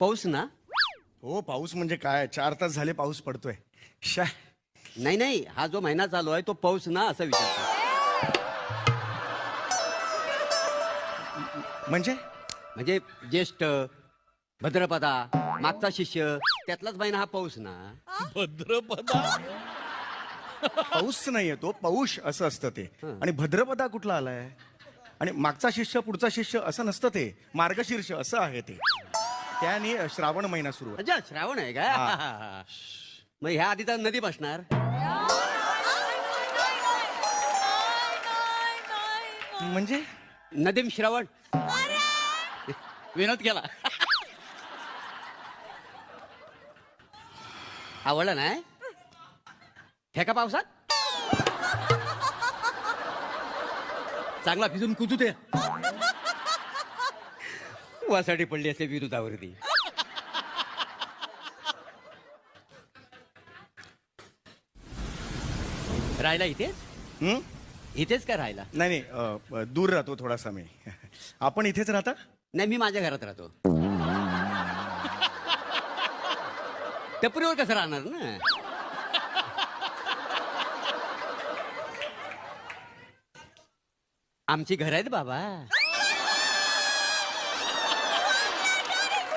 पाऊस ना? हो पाऊस म्हणजे काय? चार तास झाले पाऊस पडतोय. शा. नाही नाही हा जो महिना चालू आहे तो पाऊस ना असं विचारतो. म्हणजे? म्हणजे ज्येष्ठ भद्रपदा मागचा शिष्य त्यातलाच महिना हा पाऊस ना? भद्रपदा? पाऊस नाहीये तो पौष असं असतं ते. आणि भद्रपदा कुठला आलाय? आणि मागचा शिष्य पुढचा शिष्य असं नसतं ते. मार्गशीर्ष असं आहे ते. त्याने श्रावण महिना सुरू आहे. अच्छा श्रावण आहे का? मग ह्या आधी तर नदी बसणार. म्हणजे? नदीम श्रावण. विनोद केला. आवडला नाही? ठेका पावसात? चांगला भिजून कुजू दे. वासाठी पडली असते विरोधावरती. राहिला इथेच? हं? इथेच का राहिला? नाही नाही अ, दूर राहतो थोडासा मी. आपण इथेच राहता? नाही मी माझ्या घरात राहतो. टपरीवर कसं राहणार ना? आमची घर आहेत बाबा.